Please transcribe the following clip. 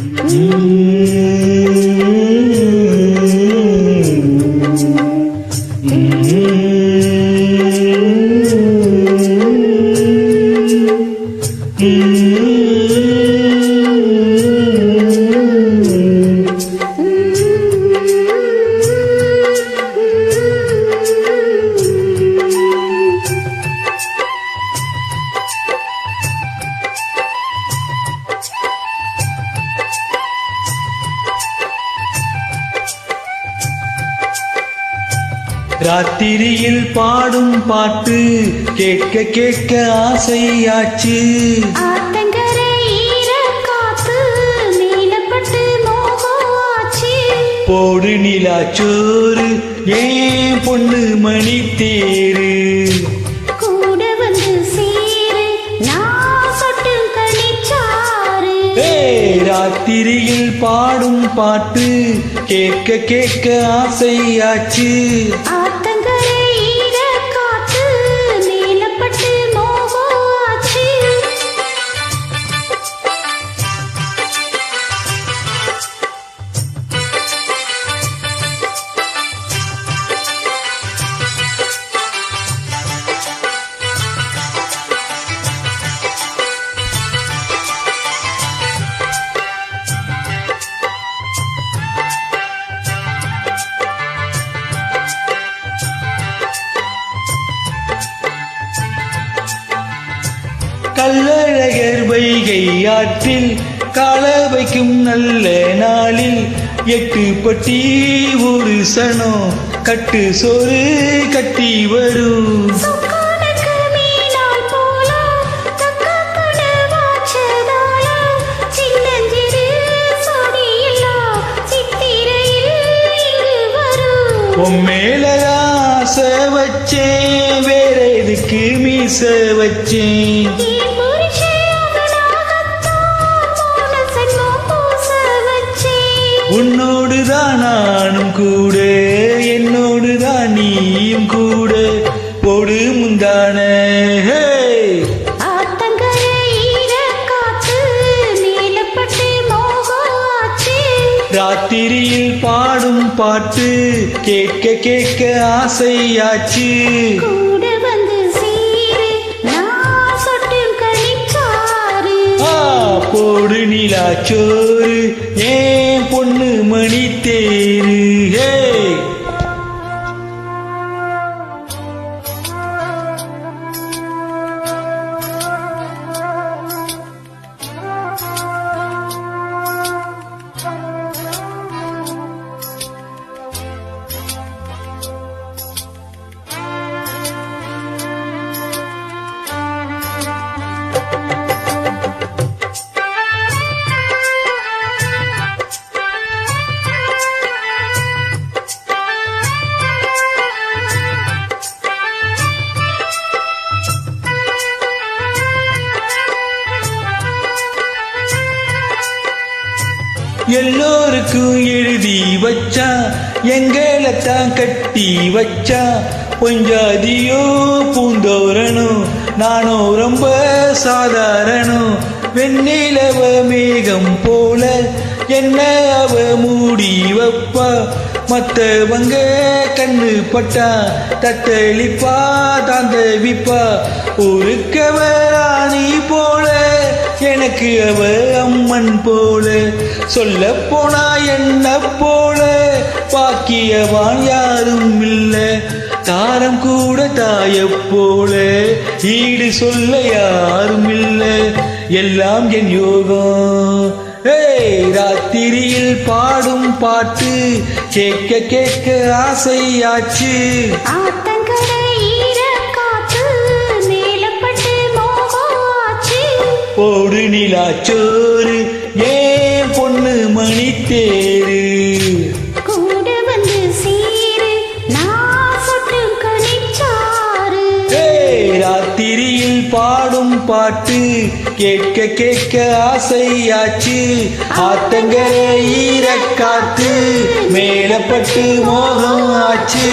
嗯。ராத்திரியில் பாடும் பாட்டு கேட்க கேட்க ஆசையாச்சு. போடு நிலாச்சோறு ஏன் பொண்ணு மணி தேரு? கூட வந்து சேரு, நான் ராத்திரியில் பாடும் பாட்டு கேட்க கேட்க ஆசையாச்சு. கல்லழகர் வைகை ஆற்றில் கால வைக்கும் நல்ல நாளில் எட்டு பட்டி ஒரு சனம் கட்டு சோறு கட்டி வரும் சொக்கானுக்கு மீனாள் போல, தக்கப்புல வாச்சதால, சின்னஞ்சிறு சொடியெல்லாம் சித்திரையில் இங்கு வரும். உன் மேல ஆசை வச்சேன் வேற எதுக்கு மீச வச்சேன் வச்சேன். உன்னோடுதான் நானும் கூட என்னோடுதான் நீயும் கூட போடு முந்தான. ராத்திரியில் பாடும் பாட்டு கேட்க கேட்க ஆசையாச்சு போடு நிலா சோறு. ஏன் பொண்ணு மணி தேரு? ஹே எல்லோருக்கும் எழுதி வச்சா எங்களை தான் கட்டி வச்சா பொஞ்சாதியோ பூந்தோரனோ நானோ ரொம்ப சாதாரணோ வெண்ணிலவ மேகம் போல என்ன அவ மூடி வப்பா? மத்தவங்க கண்ணு பட்டா தத்தளிப்பா தாந்தவிப்பா. ஒருக்கவ ராணி போல எனக்கு அவ அம்மன் போல. சொல்ல போனா என்ன போல? பாக்கியவான் யாரும் இல்ல. தாரம் கூட தாய போல. ஈடு சொல்ல யாரும் இல்ல. எல்லாம் என் யோகம். ஏய் ராத்திரியில் பாடும் பாட்டு. கேட்க கேட்க ஆசையாச்சு போடு நிலாச்சோறு ஏன் பொண்ணு மணி தேரு கூட வந்து சேரு, நான் சொட்டும் கனிச்சாறு. ராத்திரியில் பாடும் பாட்டு. கேட்க கேட்க ஆசையாச்சு. ஆத்தங்கரை ஈரக்காத்து மேலப்பட்டு மோகம் ஆச்சு.